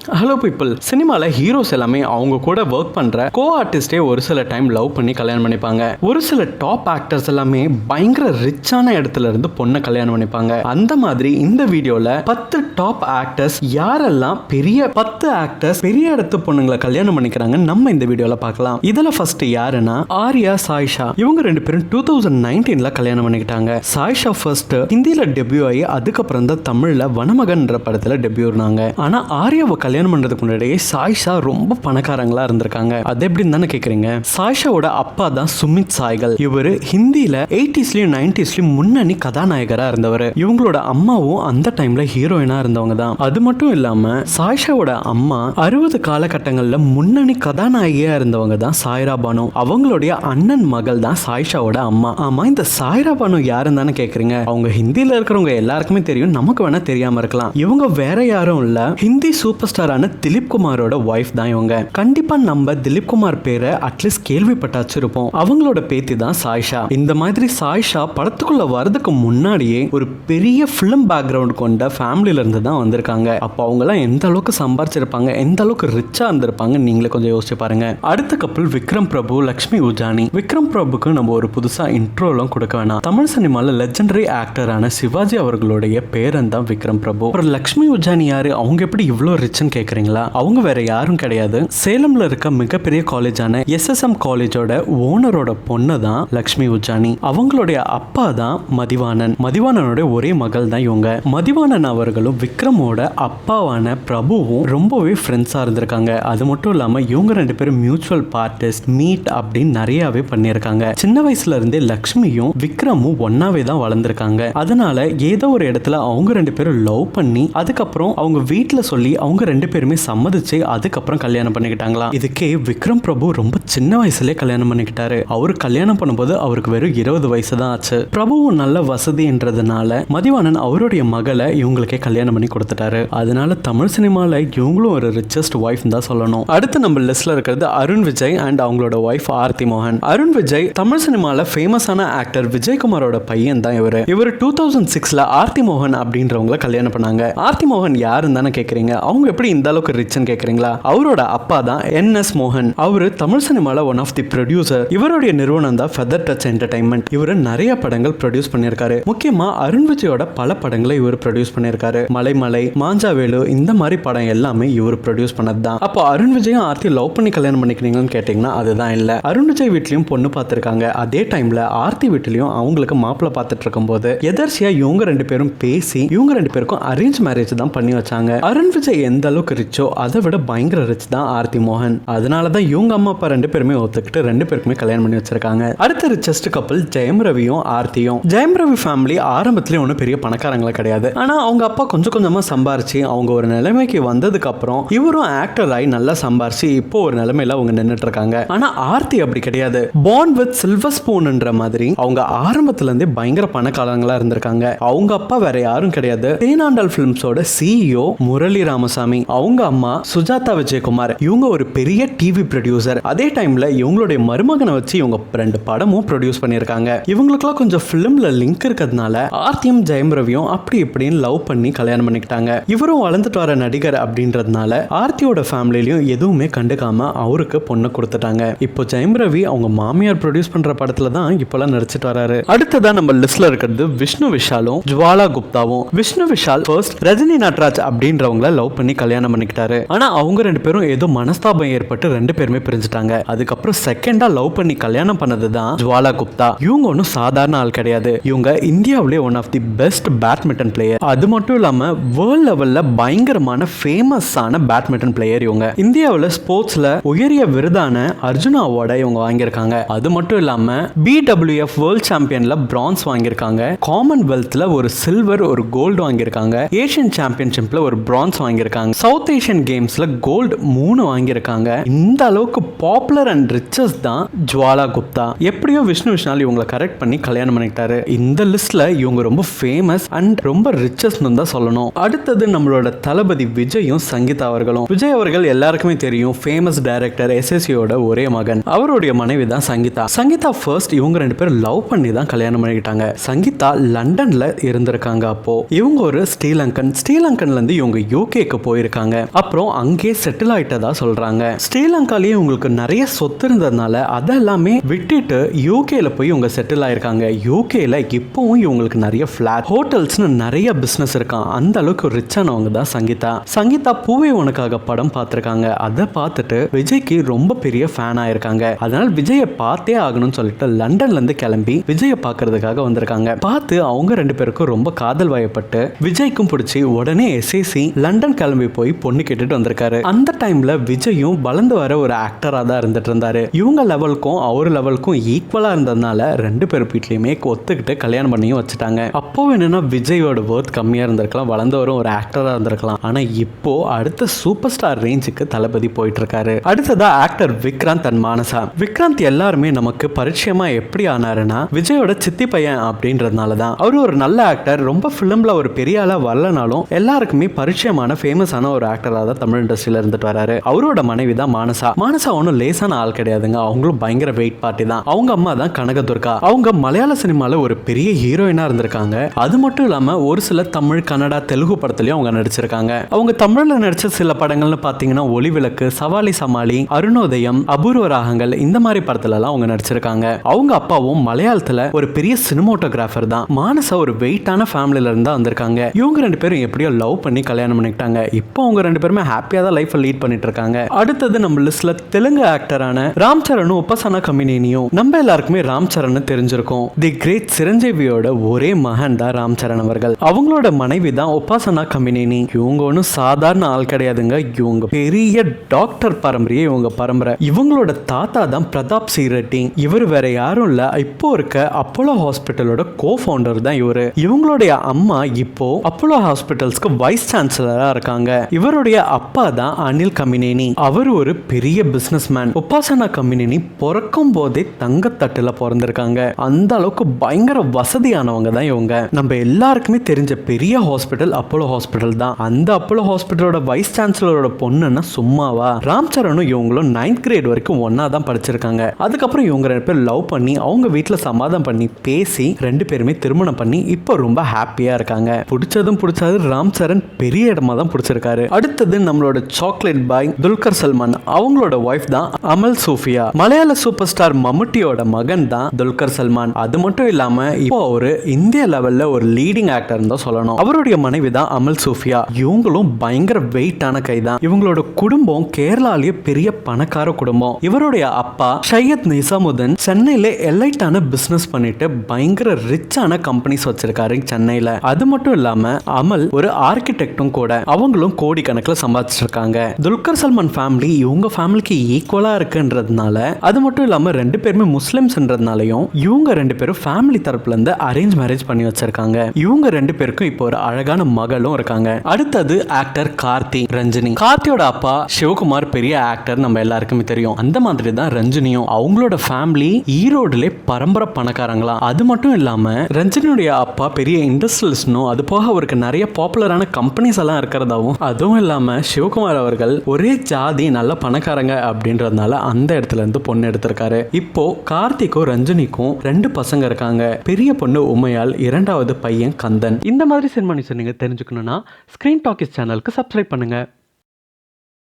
Hello people சினிமாவில் heroes எல்லாமே அவங்க கூட ஒர்க் பண்ணுற கோ ஆர்டிஸ்டே ஒரு சில டைம் லவ் பண்ணி கல்யாணம் பண்ணிப்பாங்க. ஒரு சில டாப் ஆக்டர்ஸ் எல்லாமே பயங்கர ரிச்சான இடத்துல இருந்து பொண்ணை கல்யாணம் பண்ணிப்பாங்க. அந்த மாதிரி இந்த வீடியோவில் பத்து டாப் ஆக்டர்ஸ் யாரெல்லாம் பெரிய பத்து ஆக்டர்ஸ் பெரிய இடத்து பொண்ணுங்களை கல்யாணம் பண்ணிக்கிறாங்க நம்ம இந்த வீடியோவில் பார்க்கலாம். இதில் ஃபர்ஸ்ட் யாருன்னா ஆர்யா சாய்ஷா. இவங்க ரெண்டு பேரும் டூ தௌசண்ட் நைன்டீன்ல கல்யாணம் பண்ணிக்கிட்டாங்க. சாய்ஷா ஃபர்ஸ்ட் ஹிந்தியில் டெபியூ ஆகி அதுக்கப்புறம் தான் தமிழில் வனமகன்ற படத்தில் டெபியூ இருந்தாங்க ஆனால் ஆர்யாவை கல்யாணம் பண்றதுக்கு முன்னாடியே சாய்ஷா ரொம்ப பணக்காரங்களா இருந்திருக்காங்க. அது எப்படின்னு தானே கேக்குறீங்க? சாய்ஷாவோட அப்பா தான் சுமித் சாய்கள். இவரு ஹிந்தியில எயிட்டிஸ்லயும் நைன்டிஸ்லயும் முன்னணி கதாநாயகரா இருந்தவர். இவங்களோட அம்மாவும் அந்த டைம்ல ஹீரோயினா இருந்தவங்க தான். அது மட்டும் இல்லாம சாய்ஷாவோட அம்மா அறுபது காலகட்டங்கள்ல முன்னணி கதாநாயகியா இருந்தவங்க தான் சாய்ரா பானு. அவங்களுடைய அண்ணன் மகள் தான் சாய்ஷாவோட அம்மா. ஆமா இந்த சாய்ரா பானு யாருன்னு தானே கேக்குறீங்க? அவங்க ஹிந்தியில இருக்கிறவங்க எல்லாருக்குமே தெரியும். நமக்கு வேணா தெரியாம இருக்கலாம். இவங்க வேற யாரும் இல்ல. ஹிந்தி சூப்பர் ஸ்டாரான திலீப் குமாரோட ஒய்ஃப் தான் இவங்க. கண்டிப்பா நம்ம திலீப் குமார் பேரை அட்லீஸ்ட் கேள்விப்பட்டாச்சிருப்போம். அவங்களோட பேத்தி தான் சாய்ஷா. இந்த மாதிரி சாய்ஷா படத்துக்குள்ள வரதுக்கு முன்னாடியே ஒரு பெரிய ஃபிலிம் பேக்ரவுண்ட் கொண்ட ஃபேமிலியில இருந்து தான் வந்திருக்காங்க. அப்போ அவங்கலாம் எந்த அளவுக்கு சம்பாரிச்சிருப்பாங்க எந்த அளவுக்கு ரிச்சா இருந்திருப்பாங்க நீங்களே கொஞ்சம் யோசிச்சு பாருங்க. அடுத்த கப்பல் விக்ரம் பிரபு லக்ஷ்மி உஜானி. விக்ரம் பிரபுக்கு நம்ம ஒரு புதுசா இன்ட்ரோலாம் கொடுக்க வேணாம். தமிழ் சினிமால லெஜண்டரி ஆக்டரான சிவாஜி அவர்களுடைய பேரன் தான் விக்ரம் பிரபு. அப்புறம் லக்ஷ்மி உஜானி யாரு? அவங்க எப்படி இவ்வளோ ரிச் ரிச்னு கேக்குறீங்களா? அவங்க வேற யாரும் கிடையாது. சேலம்ல இருக்க மிகப்பெரிய காலேஜான எஸ்எஸ்எம் காலேஜோட ஓனரோட பொண்ணு தான் லக்ஷ்மி உஜானி அவங்களுடைய அப்பா தான் மதிவானன் மதிவானனுடைய ஒரே மகள் தான் இவங்க. மதிவானன் அவர்களும் விக்ரமோட அப்பாவான பிரபுவும் ரொம்பவே ஃப்ரெண்ட்ஸாக இருந்திருக்காங்க. அது மட்டும் இல்லாம இவங்க ரெண்டு பேரும் மியூச்சுவல் பார்ட்டிஸ் மீட் அப்படின்னு நிறையவே பண்ணியிருக்காங்க. சின்ன வயசுல இருந்தே லக்ஷ்மியும் விக்ரமும் ஒன்னாவே தான் வளர்ந்துருக்காங்க. அதனால ஏதோ ஒரு இடத்துல அவங்க ரெண்டு பேரும் லவ் பண்ணி அதுக்கப்புறம் அவங்க வீட்டில் சொல்லி அவங்க ரெண்டு பேருமே சம்மதிச்சு அதுக்கப்புறம் கல்யாணம் பண்ணிக்கிட்டாங்களாம். இதுக்கே விக்ரம் பிரபு ரொம்ப சின்ன வயசுலயே கல்யாணம் பண்ணிக்கிட்டாரு. அவரு கல்யாணம் பண்ணும்போது அவருக்கு வெறும் இருபது வயசு தான் ஆச்சு. பிரபுவும் நல்ல வசதின்றதுனால மதிவாணன் அவருடைய மகளை இவங்களுக்கே கல்யாணம் பண்ணி கொடுத்துட்டாரு. அதனால தமிழ் சினிமால இவங்களும் ஒரு ரிச்சஸ்ட் ஒய்ஃப் தான் சொல்லணும். அடுத்து நம்ம லிஸ்ட்ல இருக்கிறது அருண் விஜய் அண்ட் அவங்களோட ஒய்ஃப் ஆர்த்தி மோகன். அருண் விஜய் தமிழ் சினிமால ஃபேமஸான ஆக்டர் விஜயகுமாரோட பையன் தான் இவர். இவர் டூ தௌசண்ட் சிக்ஸ்ல ஆர்த்தி மோகன் அப்படின்றவங்கள கல்யாணம் பண்ணாங்க. ஆர்த்தி மோகன் யாருன்னு தானே கேக்குறீங்க? அவங்க எப்படி இந்த அளவுக்கு ரிச்னு கேக்குறீங்களா? அவரோட அப்பா தான் என் எஸ் மோகன். அவரு தமிழ் சினிமால ஒன் ஆஃப் தி ப்ரொடியூசர் இவருடைய நிறுவனம் தான் ஃபெதர் டச் என்டர்டைன்மெண்ட் இவர் நிறைய படங்கள் ப்ரொடியூஸ் பண்ணியிருக்காரு. முக்கியமா அருண் விஜயோட பல படங்களை இவர் ப்ரொடியூஸ் பண்ணியிருக்காரு. மலைமலை மாஞ்சாவேலு இந்த மாதிரி படம் எல்லாமே இவர் ப்ரொடியூஸ் பண்ணது தான் அப்போ அருண் விஜயும் ஆர்த்தி லவ் பண்ணி கல்யாணம் பண்ணிக்கிறீங்கன்னு கேட்டிங்கன்னா அதுதான் இல்லை. அருண் விஜய் வீட்லயும் பொண்ணு பார்த்துருக்காங்க. அதே டைம்ல ஆர்த்தி வீட்லயும் அவங்களுக்கு மாப்பிள்ளை பார்த்துட்டு இருக்கும்போது எதர்ச்சியா இவங்க ரெண்டு பேரும் பேசி இவங்க ரெண்டு பேருக்கும் அரேஞ்ச் மேரேஜ் தான் பண்ணி வச்சாங்க. அருண் விஜய் எந்த அளவுக்கு ரிச்சோ அதை விட பயங்கர ரிச் தான் ஆர்த்தி மோகன். அதனால தான் இவங்க அம்மா அப்பா ரெண்டு பேருமே ஒத்துக்கிட்டு ரெண்டு பேருக்குமே கல்யாணம் பண்ணி வச்சிருக்காங்க. அடுத்த ரிச்சஸ்ட் கப்பல் ஜெயம் ரவியும் ஆர்த்தியும். ஜெயம் ரவி ஃபேமிலி ஆரம்பத்திலே ஒன்றும் பெரிய பணக்காரங்களா கிடையாது. ஆனால் அவங்க அப்பா கொஞ்சம் கொஞ்சமா சம்பாரிச்சு அவங்க ஒரு நிலைமைக்கு வந்ததுக்கு அப்புறம் இவரும் ஆக்டர் ஆகி நல்லா சம்பாரிச்சு இப்போ ஒரு நிலைமையில அவங்க நின்றுட்டு இருக்காங்க ஆனா ஆர்த்தி அப்படி கிடையாது. பார்ன் வித் சில்வர் ஸ்பூன்ன்ற மாதிரி அவங்க ஆரம்பத்துல இருந்தே பயங்கர பணக்காரங்களா இருந்திருக்காங்க. அவங்க அப்பா வேற யாரும் கிடையாது. தேனாண்டால் பிலிம்ஸோட சிஇஓ முரளி ராமசாமி. அவங்க அம்மா சுஜாதா விஜயகுமார். இவங்க ஒரு பெரிய டிவி ப்ரொடியூசர் அதே டைம்ல இவங்களுடைய மருமகனை வச்சு இவங்க ரெண்டு படமும் ப்ரொடியூஸ் பண்ணியிருக்காங்க. இவங்களுக்குலாம் கொஞ்சம் ஃபிலிம்ல லிங்க் இருக்கிறதுனால ஆர்த்தியும் ஜெயம் ரவியும் அப்படி இப்படின்னு லவ் பண்ணி கல்யாணம் பண்ணிக்கிட்டாங்க. இவரும் வளர்ந்துட்டு வர நடிகர் அப்படின்றதுனால ஆர்த்தியோட ஃபேமிலிலையும் எதுவுமே கண்டுக்காம அவருக்கு பொண்ணு கொடுத்துட்டாங்க. இப்போ ஜெயம் ரவி அவங்க மாமியார் ப்ரொடியூஸ் பண்ற படத்துல தான் இப்பெல்லாம் நடிச்சிட்டு வராரு. அடுத்ததா நம்ம லிஸ்ட்ல இருக்கிறது விஷ்ணு விஷாலும் ஜுவாலா குப்தாவும். விஷ்ணு விஷால் ஃபர்ஸ்ட் ரஜினி நட்ராஜ் அப்படின்றவங்கள லவ் பண்ணி கல்யாணம் பண்ணிக்கிட்டாரு. ஆனா அவங்க ரெண்டு பேரும் ஏதோ மனஸ்தாபம் ஏற்பட்டு ரெண்டு பேருமே பிரிஞ்சுட்டாங்க. அதுக்கப்புறம் செகண்டா லவ் பண்ணி கல்யாணம் பண்ணது தான் ஜுவாலா குப்தா. இவங்க ஒன்றும் சாதாரண ஆள் கிடையாது. இவங்க இந்தியாவிலே one of the best badminton player அது மட்டும் இல்லாம வேர்ல்ட் லெவல்ல பயங்கரமான ஃபேமஸான பேட்மிண்டன் பிளேயர் இவங்க. இந்தியாவில் ஸ்போர்ட்ஸ்ல உயரிய விருதான அர்ஜுனா அவார்டை இவங்க வாங்கியிருக்காங்க. அது மட்டும் இல்லாம பிடபிள்யூஎஃப் வேர்ல்ட் சாம்பியன்ல பிரான்ஸ் வாங்கியிருக்காங்க. காமன்வெல்த்ல ஒரு சில்வர் ஒரு கோல்டு வாங்கியிருக்காங்க. ஏஷியன் சாம்பியன்ஷிப்ல ஒரு பிரான்ஸ் வாங்கியிருக்காங்க. சவுத் ஏஷியன் கேம்ஸ்ல கோல்டு மூணு வாங்கியிருக்காங்க. இந்த அளவுக்கு பாப்புலர் அண்ட் ரிச்சஸ் தான் ஜுவாலா குப்தா. எப்படியோ விஷ்ணு விஷால் இவங்களை கரெக்ட் பண்ணி கல்யாணம் பண்ணிக்கிட்டாரு. இந்த லிஸ்ட்ல இவங்க ரொம்ப ஃபேமஸ் அண்ட் ரொம்ப ரிச்சஸ்னு தான் சொல்லணும். அடுத்தது நம்மளோட தளபதி விஜயும் சங்கீதா அவர்களும். விஜய் அவர்கள் எல்லாருக்குமே தெரியும் ஃபேமஸ் டைரக்டர் எஸ்எஸ்சியோட ஒரே மகன். அவருடைய மனைவி தான் சங்கீதா. சங்கீதா ஃபர்ஸ்ட் இவங்க ரெண்டு பேரும் லவ் பண்ணி தான் கல்யாணம் பண்ணிக்கிட்டாங்க. சங்கீதா லண்டன்ல இருந்திருக்காங்க அப்போ. இவங்க ஒரு ஸ்ரீலங்கன். ஸ்ரீலங்கன்ல இருந்து இவங்க யூகேக்கு போயிருக்காங்க போயிருக்காங்க. அப்புறம் அங்கே செட்டில் ஆயிட்டதா சொல்றாங்க. ஸ்ரீலங்காலேயே உங்களுக்கு நிறைய சொத்து இருந்ததுனால அதெல்லாமே விட்டுட்டு யூகேல போய் இவங்க செட்டில் ஆயிருக்காங்க. யூகேல இப்போவும் இவங்களுக்கு நிறைய ஃபிளாட் ஹோட்டல்ஸ்னு நிறைய பிசினஸ் இருக்கான் அந்த அளவுக்கு ரிச்சானவங்க தான் சங்கீதா. சங்கீதா பூவே உனக்காக படம் பார்த்துருக்காங்க. அதை பார்த்துட்டு விஜய்க்கு ரொம்ப பெரிய ஃபேன் ஆயிருக்காங்க. அதனால விஜயை பார்த்தே ஆகணும்னு சொல்லிட்டு லண்டன்ல இருந்து கிளம்பி விஜயை பார்க்கறதுக்காக வந்திருக்காங்க. பார்த்து அவங்க ரெண்டு பேருக்கும் ரொம்ப காதல் வயப்பட்டு விஜய்க்கும் பிடிச்சி உடனே எஸ்ஏசி லண்டன் கிளம்பி போய் பொண்ணு கேட்டுட்டு வந்திருக்காரு. அந்த டைம்ல விஜயும் வளர்ந்து வர ஒரு ஆக்டரா தான் இருந்துட்டு இருந்தாரு. இவங்க லெவலுக்கும் அவர் லெவலுக்கும் ஈக்குவலா இருந்ததுனால ரெண்டு பேர் வீட்லயுமே ஒத்துக்கிட்டு கல்யாணம் பண்ணியும் வச்சுட்டாங்க. அப்போ என்னன்னா விஜயோட ஒர்த் கம்மியா இருந்திருக்கலாம் வளர்ந்து வரும் ஒரு ஆக்டரா இருந்திருக்கலாம். ஆனா இப்போ அடுத்த சூப்பர் ஸ்டார் ரேஞ்சுக்கு தளபதி போயிட்டு இருக்காரு அடுத்ததா ஆக்டர் விக்ராந்த் அண்ட் மானசா. விக்ராந்த் எல்லாருமே நமக்கு பரிச்சயமா எப்படி ஆனாருன்னா விஜயோட சித்தி பையன் அப்படின்றதுனால தான் அவர் ஒரு நல்ல ஆக்டர் ரொம்ப ஃபிலிம்ல ஒரு பெரிய ஆளா வரலனாலும் எல்லாருக்குமே பரிச்சயமான ஃபேமஸான ஒரு ஆக்டராக தான் தமிழ் இண்டஸ்ட்ரியில் இருந்துட்டு வராரு. அவரோட மனைவி தான் மானசா. மானசா ஒன்றும் லேசான ஆள் கிடையாதுங்க. அவங்களும் பயங்கர வெயிட் பார்ட்டி தான். அவங்க அம்மா தான் கனக துர்கா அவங்க மலையாள சினிமால ஒரு பெரிய ஹீரோயினா இருந்திருக்காங்க. அது மட்டும் இல்லாம ஒரு சில தமிழ் கன்னடா தெலுங்கு படத்துலயும் அவங்க நடிச்சிருக்காங்க. அவங்க தமிழ்ல நடிச்ச சில படங்கள்னு பாத்தீங்கன்னா ஒளிவிளக்கு சவாலி சமாளி அருணோதயம் அபூர்வ ராகங்கள் இந்த மாதிரி படத்துல எல்லாம் அவங்க நடிச்சிருக்காங்க. அவங்க அப்பாவும் மலையாளத்துல ஒரு பெரிய சினிமோட்டோகிராஃபர் தான். மானசா ஒரு வெயிட்டான ஃபேமிலியில இருந்தா வந்திருக்காங்க. இவங்க ரெண்டு பேரும் எப்படியோ லவ் பண்ணி கல்யாணம் பண்ணிக்கிட்டாங்க. இப்போ இப்போ அவங்க ரெண்டு பேருமே ஹாப்பியாக தான் லைஃப்பை லீட் பண்ணிட்டு இருக்காங்க அடுத்தது நம்ம லிஸ்ட்ல தெலுங்கு ஆக்டரான ராம் சரணும் உபசனா கமினினியும் நம்ம எல்லாருக்குமே ராம் சரண் தெரிஞ்சிருக்கும். தி கிரேட் சிரஞ்சீவியோட ஒரே மகன் தான் ராம் சரண் அவர்கள். அவங்களோட மனைவி தான் உபாசனா கமினினி. இவங்க ஒன்றும் சாதாரண ஆள் கிடையாதுங்க. இவங்க பெரிய டாக்டர் பரம்பரையே இவங்க பரம்பரை. இவங்களோட தாத்தா தான் பிரதாப் சி ரெட்டி. இவர் வேற யாரும் இல்ல. இப்போ இருக்க அப்போலோ ஹாஸ்பிட்டலோட கோ ஃபவுண்டர் தான் இவர். இவங்களுடைய அம்மா இப்போ அப்போலோ ஹாஸ்பிட்டல்ஸ்க்கு வைஸ் சான்சலரா இருக்காங்க. இவருடைய அப்பா தான் அனில் கமினேனி. அவர் ஒரு பெரிய பிசினஸ் மேன் உபாசனா கமினேனி பிறக்கும் போதே தங்கத்தட்டுல பிறந்திருக்காங்க. அந்த அளவுக்கு பயங்கர வசதியானவங்க தான் இவங்க. நம்ம எல்லாருக்குமே தெரிஞ்ச பெரிய ஹாஸ்பிட்டல் அப்போலோ ஹாஸ்பிட்டல் தான். அந்த அப்போலோ ஹாஸ்பிட்டலோட வைஸ் சான்சலரோட பொண்ணுன்னா சும்மாவா? ராம் சரணும் இவங்களும் நைன்த் கிரேட் வரைக்கும் ஒன்னா தான் படிச்சிருக்காங்க. அதுக்கப்புறம் இவங்க ரெண்டு பேர் லவ் பண்ணி அவங்க வீட்டில் சமாதானம் பண்ணி பேசி ரெண்டு பேருமே திருமணம் பண்ணி இப்போ ரொம்ப ஹாப்பியா இருக்காங்க. பிடிச்சதும் பிடிச்சது ராம் சரண் பெரிய இடமா தான் பிடிச்சிருக்காரு. அடுத்தது நம்மளோட சாக்லேட் பாய் துல்கர் சல்மான். அவங்களோட ஒய்ஃப் தான் அமல் சூஃபியா. மலையாள சூப்பர் ஸ்டார் மம்முட்டியோட மகன் தான் துல்கர் சல்மான். அது மட்டும் இல்லாம இப்போ ஒரு இந்திய லெவல்ல ஒரு லீடிங் ஆக்டர் தான் சொல்லணும். அவருடைய மனைவி தான் அமல் சூஃபியா. இவங்களும் பயங்கர வெயிட்டான கை தான். இவங்களோட குடும்பம் கேரளாலேயே பெரிய பணக்கார குடும்பம். இவருடைய அப்பா ஷையத் நிசாமுதன் சென்னையில எலைட்டான பிசினஸ் பண்ணிட்டு பயங்கர ரிச்சான கம்பெனிஸ் வச்சிருக்காரு சென்னையில. அது மட்டும் இல்லாம அமல் ஒரு ஆர்கிடெக்டும் கூட. அவங்களும் கோடிக்கணக்கில் சம்பாதிச்சிருக்காங்க. துல்கர் சல்மான் ஃபேமிலி இவங்க ஃபேமிலிக்கு ஈக்குவலாக இருக்குன்றதுனால அது மட்டும் இல்லாமல் ரெண்டு பேருமே முஸ்லிம்ஸ்ன்றதுனாலையும் இவங்க ரெண்டு பேரும் ஃபேமிலி தரப்புலேருந்து அரேஞ்ச் மேரேஜ் பண்ணி வச்சிருக்காங்க. இவங்க ரெண்டு பேருக்கும் இப்போ ஒரு அழகான மகளும் இருக்காங்க. அடுத்தது ஆக்டர் கார்த்தி ரஞ்சினி. கார்த்தியோட அப்பா சிவகுமார் பெரிய ஆக்டர் நம்ம எல்லாருக்குமே தெரியும். அந்த மாதிரி தான் ரஞ்சினியும் அவங்களோட ஃபேமிலி ஈரோடுல பரம்பரை பணக்காரங்களாம் அது மட்டும் இல்லாம ரஞ்சினியுடைய அப்பா பெரிய இண்டஸ்ட்ரியலிஸ்ட்னும் அது போக அவருக்கு நிறைய பாப்புலரான கம்பெனிஸ் எல்லாம் இருக்கிறதாவும் அதுவும் இல்லாமல் சிவகுமார் அவர்கள் ஒரே ஜாதி நல்ல பணக்காரங்க அப்படின்றதுனால அந்த இடத்துல இருந்து பொண்ணு எடுத்திருக்காரு. இப்போ கார்த்திக்கும் ரஞ்சினிக்கும் ரெண்டு பசங்க இருக்காங்க. பெரிய பொண்ணு உமையால் இரண்டாவது பையன் கந்தன். இந்த மாதிரி சினிமா நியூஸ் நீங்கள் தெரிஞ்சுக்கணும்னா ஸ்கிரீன் டாக்கிஸ் சேனலுக்கு சப்ஸ்கிரைப் பண்ணுங்கள்